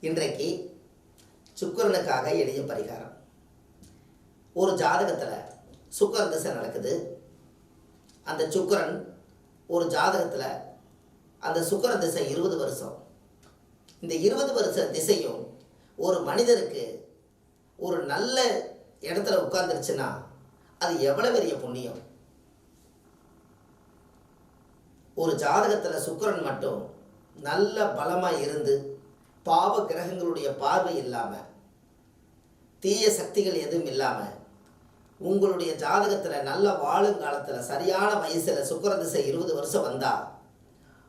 இன்றைக்கு சுக்கிரனுக்காக எளிய பரிகாரம். ஒரு ஜாதகத்தில் சுக்கிரன் திசை நடக்குது. அந்த சுக்கரன் ஒரு ஜாதகத்தில் அந்த சுக்கர திசை இருபது வருஷம். இந்த இருபது வருஷ திசையும் ஒரு மனிதருக்கு ஒரு நல்ல இடத்துல உட்கார்ந்துருச்சுன்னா அது எவ்வளோ பெரிய புண்ணியம்? ஒரு ஜாதகத்தில் சுக்கரன் மட்டும் நல்ல பலமாக இருந்து பாவ கிரகங்களுடைய பார்வை இல்லாமல் தீய சக்திகள் எதுவும் இல்லாமல் உங்களுடைய ஜாதகத்தில் நல்ல வாழும் காலத்தில் சரியான வயசில் சுக்கிர திசை இருபது வருஷம் வந்தால்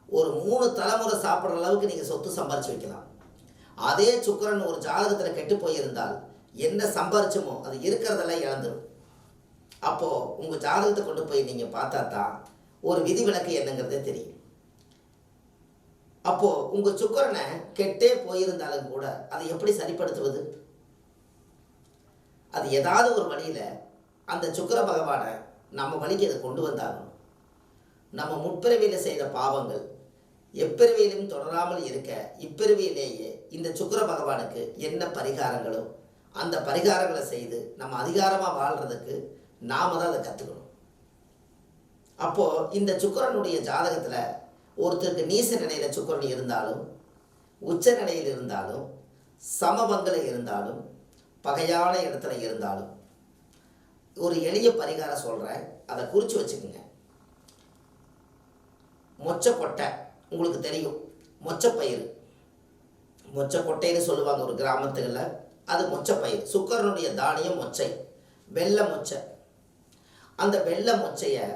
ஒரு மூணு தலைமுறை சாப்பிட்ற அளவுக்கு நீங்கள் சொத்து சம்பாரிச்சு வைக்கலாம். அதே சுக்கிரன் ஒரு ஜாதகத்தில் கெட்டு போயிருந்தால் என்ன சம்பாரிச்சோமோ அது இருக்கிறதெல்லாம் இழந்துடும் அப்போது உங்கள் ஜாதகத்தை கொண்டு போய் நீங்கள் பார்த்தா தான் ஒரு விதிவிலக்கு என்னங்கிறதே தெரியும். அப்போது உங்கள் சுக்கரனை கெட்டே போயிருந்தாலும் கூட அதை எப்படி சரிப்படுத்துவது? அது ஏதாவது ஒரு வழியில் அந்த சுக்கிர பகவானை நம்ம வழிக்கு அதை கொண்டு வந்தாகணும் நம்ம முற்பிறவியில் செய்த பாவங்கள் எப்பிறவியிலும் தொடராமல் இருக்க இப்பிறவியிலேயே இந்த சுக்கிர பகவானுக்கு என்ன பரிகாரங்களோ அந்த பரிகாரங்களை செய்து நம்ம அதிகாரமாக வாழ்கிறதுக்கு நாம தான் அதை கற்றுக்கணும் அப்போது இந்த சுக்கரனுடைய ஜாதகத்தில் ஒருத்தருக்கு நீச நிலையில் சுக்கிரன் இருந்தாலும் உச்ச நிலையில் இருந்தாலும் சமபங்கில் இருந்தாலும் பகையான இடத்துல இருந்தாலும் ஒரு எளிய பரிகாரம் சொல்கிறேன் அதை குறித்து வச்சுக்கோங்க. மொச்சக்கொட்டை உங்களுக்கு தெரியும். மொச்சப்பயிர் மொச்சக்கொட்டைன்னு சொல்லுவாங்க ஒரு கிராமத்துகளில். அது மொச்சப்பயிர் சுக்கரனுடைய தானியம் மொச்சை. வெள்ளை மொச்சை. அந்த வெள்ளை மொச்சையை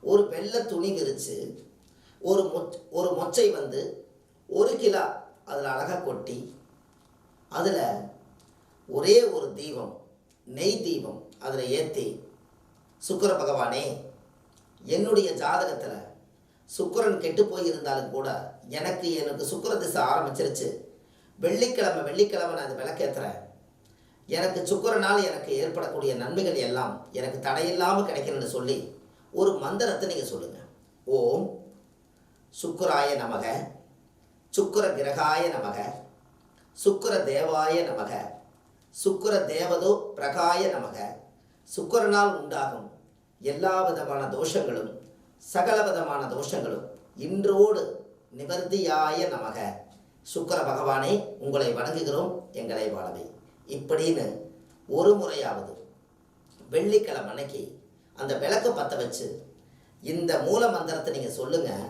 ஒரு வெள்ளை துணி விரித்து ஒரு மொச் ஒரு மொச்சை வந்து ஒரு கிலோ அதில் அழகாக கொட்டி அதில் ஒரே ஒரு தீபம் நெய் தீபம் அதில் ஏற்றி சுக்கிர பகவானே என்னுடைய ஜாதகத்தில் சுக்கிரன் கெட்டு போயிருந்தாலும் கூட எனக்கு எனக்கு சுக்கிர திசை ஆரம்பிச்சிருச்சு. வெள்ளிக்கிழமை வெள்ளிக்கிழமை நான் அந்த விளக்கேற்றுறேன் எனக்கு சுக்கிரனால் எனக்கு ஏற்படக்கூடிய நன்மைகள் எல்லாம் எனக்கு தடையில்லாமல் கிடைக்கணும்னு சொல்லி ஒரு மந்திரத்தை நீங்கள் சொல்லுங்கள் ஓம் சுக்கராய நமக சுக்கர கிரகாய நமக சுக்கர தேவாய நமக சுக்கர தேவதோ பிரகாய நமக. சுக்கரனால் உண்டாகும் எல்லா விதமான தோஷங்களும் சகல விதமான தோஷங்களும் இன்றோடு நிவர்த்தியாய நமக. சுக்கர பகவானே உங்களை வணங்குகிறோம் எங்களை வாழவை. இப்படின்னு ஒரு முறையாவது வெள்ளிக்கிழமை அன்னைக்கு அந்த விளக்கு பற்ற வச்சு இந்த மூல மந்திரத்தை நீங்கள் சொல்லுங்கள்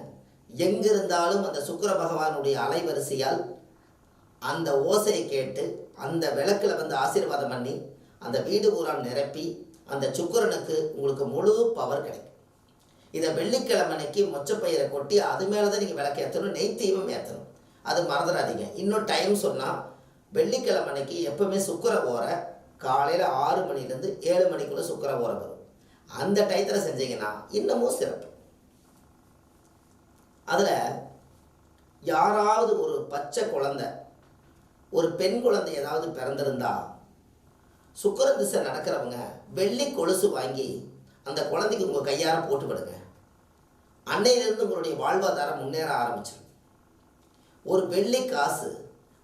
எங்கிருந்தாலும் அந்த சுக்கிர பகவானுடைய அலைவரிசையால் அந்த ஓசையை கேட்டு அந்த விளக்கில் வந்து ஆசீர்வாதம் பண்ணி அந்த வீடு பூராம் நிரப்பி அந்த சுக்கிரனுக்கு உங்களுக்கு முழு பவர் கிடைக்கும். இதை வெள்ளிக்கிழமை அன்னைக்கு மொச்சப்பயிரை கொட்டி அது மேலே தான் நீங்கள் விளக்கு ஏற்றணும் நெய் தீபம் ஏற்றணும் அது மறந்துடாதீங்க. இன்னும் டைம் சொன்னால் வெள்ளிக்கிழமை அன்னைக்கு எப்போவுமே சுக்கர ஓரை காலையில் ஆறு மணிலேருந்து ஏழு மணிக்குள்ளே சுக்கர ஓரை வரும். அந்த டயத்தில் செஞ்சீங்கன்னா இன்னமும் சிறப்பு. அதில் யாராவது ஒரு பச்சை குழந்தை ஒரு பெண் குழந்தை ஏதாவது பிறந்திருந்தா சுக்கர திசை நடக்கிறவங்க வெள்ளி கொலுசு வாங்கி அந்த குழந்தைக்கு உங்கள் கையார போட்டு விடுங்க. அன்னையிலிருந்து உங்களுடைய வாழ்வாதாரம் முன்னேற ஆரம்பிச்சிடும் ஒரு வெள்ளி காசு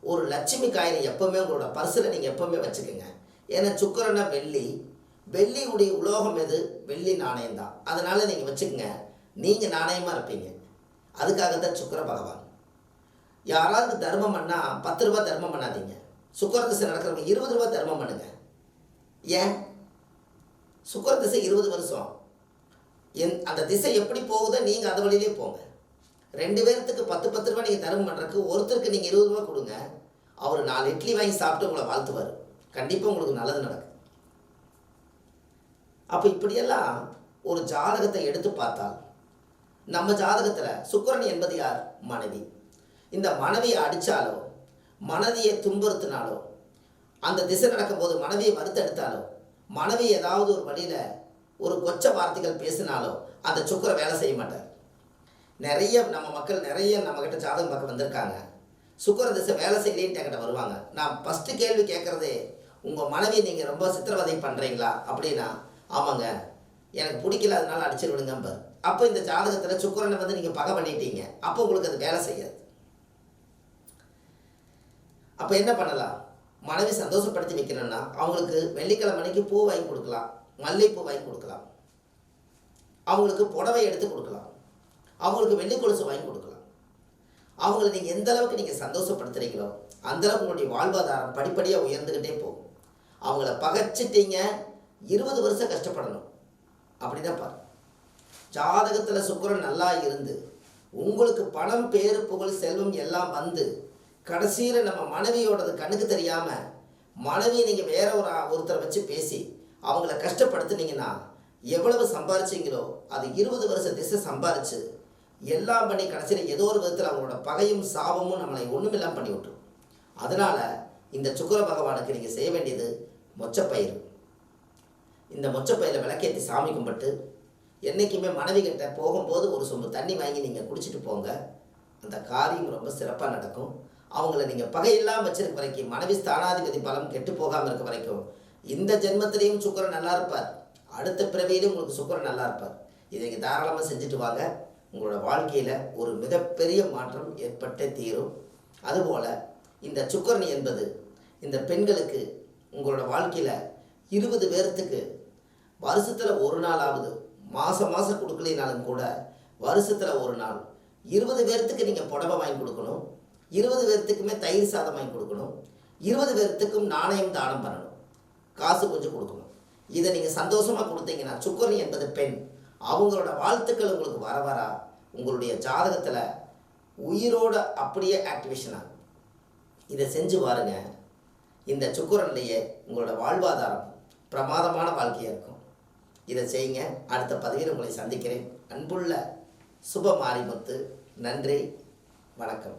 ஒரு லட்சுமி காயினை எப்போவுமே உங்களோட பர்சில் நீங்கள் எப்போவுமே வச்சுக்கோங்க. ஏன்னா சுக்கரனை வெள்ளி. வெள்ளியுடைய உலோகம் எது? வெள்ளி நாணயம் தான் அதனால் நீங்கள் வச்சுக்கோங்க நீங்கள் நாணயமாக இருப்பீங்க. அதுக்காக தான் சுக்கர பகவான். யாராவது தர்மம் பண்ணால் பத்து ரூபா தர்மம் பண்ணாதீங்க. சுக்கர திசை நடக்கிறவங்க இருபது ரூபா தர்மம் பண்ணுங்க. ஏன்? சுக்கர திசை இருபது வருஷம். என் அந்த திசை எப்படி போகுதோ நீங்கள் அதை வழியிலே போங்க. ரெண்டு பேர்த்துக்கு பத்து பத்து ரூபா நீங்கள் தர்மம் பண்ணுறதுக்கு ஒருத்தருக்கு நீங்கள் இருபது ரூபா கொடுங்க. அவர் நாலு இட்லி வாங்கி சாப்பிட்டு உங்களை வாழ்த்துவார். கண்டிப்பாக உங்களுக்கு நல்லது நடக்கும். அப்போ இப்படியெல்லாம் ஒரு ஜாதகத்தை எடுத்து பார்த்தால் நம்ம ஜாதகத்தில் சுக்கரன் என்பது யார்? மனைவி. இந்த மனைவியை அடித்தாலோ மனைவியை துன்புறுத்தினாலோ அந்த திசை நடக்கும்போது மனைவியை வறுத்தெடுத்தாலோ மனைவி ஏதாவது ஒரு வழியில் ஒரு கொச்ச வார்த்தைகள் பேசினாலோ அந்த சுக்கரை வேலை செய்ய மாட்டார். நிறைய நம்ம மக்கள் நிறைய நம்மக்கிட்ட ஜாதகம் பார்க்க வந்திருக்காங்க. சுக்கர திசை வேலை செய்யலேன்ட்டு என்கிட்ட வருவாங்க. நான் ஃபஸ்ட்டு கேள்வி கேட்குறதே உங்கள் மனைவி நீங்கள் ரொம்ப சித்திரவதை பண்ணுறீங்களா அப்படின்னா ஆமாங்க எனக்கு பிடிக்கல அதனால அடிச்சு விடுங்கம்பார் அப்போ இந்த ஜாதகத்தில் சுக்கரனை வந்து நீங்கள் பகை பண்ணிட்டீங்க. அப்போ உங்களுக்கு அது வேலை செய்யாது. அப்போ என்ன பண்ணலாம்? மனைவி சந்தோஷப்படுத்தி வைக்கணும்னா அவங்களுக்கு வெள்ளிக்கிழமை அன்னைக்கு பூ வாங்கி கொடுக்கலாம். மல்லிகைப்பூ வாங்கி கொடுக்கலாம். அவங்களுக்கு புடவை எடுத்து கொடுக்கலாம். அவங்களுக்கு வெள்ளி கொலுசு வாங்கி கொடுக்கலாம். அவங்கள நீங்கள் எந்த அளவுக்கு நீங்கள் சந்தோஷப்படுத்துறீங்களோ அந்தளவுக்கு உங்களுடைய வாழ்வாதாரம் படிப்படியாக உயர்ந்துக்கிட்டே போகும். அவங்கள பகைச்சிட்டீங்க. இருபது வருஷம் கஷ்டப்படணும். அப்படி தான் பாரு. ஜாதகத்தில் சுக்கரன் நல்லா இருந்து உங்களுக்கு பணம் பேரு புகழ் செல்வம் எல்லாம் வந்து கடைசியில் நம்ம மனைவியோடது கண்ணுக்கு தெரியாமல் மனைவியை நீங்கள் வேற ஒரு ஒருத்தரை வச்சு பேசி அவங்கள கஷ்டப்படுத்துனீங்கன்னா எவ்வளவு சம்பாரிச்சிங்களோ அது இருபது வருஷ திசை சம்பாரிச்சு எல்லாம் பண்ணி கடைசியில் ஏதோ ஒரு விதத்தில் அவங்களோட பகையும் சாபமும் நம்மளை ஒன்றுமில்லாம பண்ணி விட்டுரும். அதனால் இந்த சுக்கர பகவானுக்கு நீங்கள் செய்ய வேண்டியது மொச்சப்பயிறு. இந்த மொச்சப்பையில் விளக்கேற்றி சாமி கும்பிட்டு என்றைக்குமே மனைவி கிட்ட போகும்போது ஒரு சொம்பு தண்ணி வாங்கி நீங்கள் குடிச்சிட்டு போங்க. அந்த காரியம் ரொம்ப சிறப்பாக நடக்கும். அவங்கள நீங்கள் பகையில்லாமல் வச்சிருக்க வரைக்கும் மனைவி ஸ்தானாதிபதி பலம் கெட்டு போகாமல் இருக்க வரைக்கும் இந்த ஜென்மத்திலையும் சுக்கரன் நல்லா இருப்பார். அடுத்த பிறவியிலும் உங்களுக்கு சுக்கரன் நல்லா இருப்பார். இதை நீங்கள் தாராளமாக செஞ்சுட்டு வாங்க. உங்களோட வாழ்க்கையில் ஒரு மிகப்பெரிய மாற்றம் ஏற்பட்டே தீரும். அதுபோல் இந்த சுக்கரன் என்பது இந்த பெண்களுக்கு உங்களோட வாழ்க்கையில் இருபது பேர்த்துக்கு வருஷத்தில் ஒரு நாளாவது மாதம் மாதம் கொடுக்கலினாலும் கூட வருஷத்தில் ஒரு நாள். இருபது பேர்த்துக்கு நீங்கள் புடவை வாங்கி கொடுக்கணும். இருபது பேர்த்துக்குமே தயிர் சாதம் வாங்கி கொடுக்கணும். இருபது பேர்த்துக்கும் நாணயம் தானம் பண்ணணும். காசு கொஞ்சம் கொடுக்கணும். இதை நீங்கள் சந்தோஷமாக கொடுத்தீங்கன்னா சுக்கரன் என்பது பெண். அவங்களோட வாழ்த்துக்கள் உங்களுக்கு வர வர உங்களுடைய ஜாதகத்தில் உயிரோட அப்படியே ஆக்டிவேஷன் ஆகும். இதை செஞ்சு பாருங்க. இந்த சுக்கரன்லேயே உங்களோட வாழ்வாதாரம் பிரமாதமான வாழ்க்கையாக இருக்கும். இதை செய்யுங்க. அடுத்த பதிவில் உங்களை சந்திக்கிறேன். அன்புள்ள சுப மாரிமுத்து நன்றி வணக்கம்.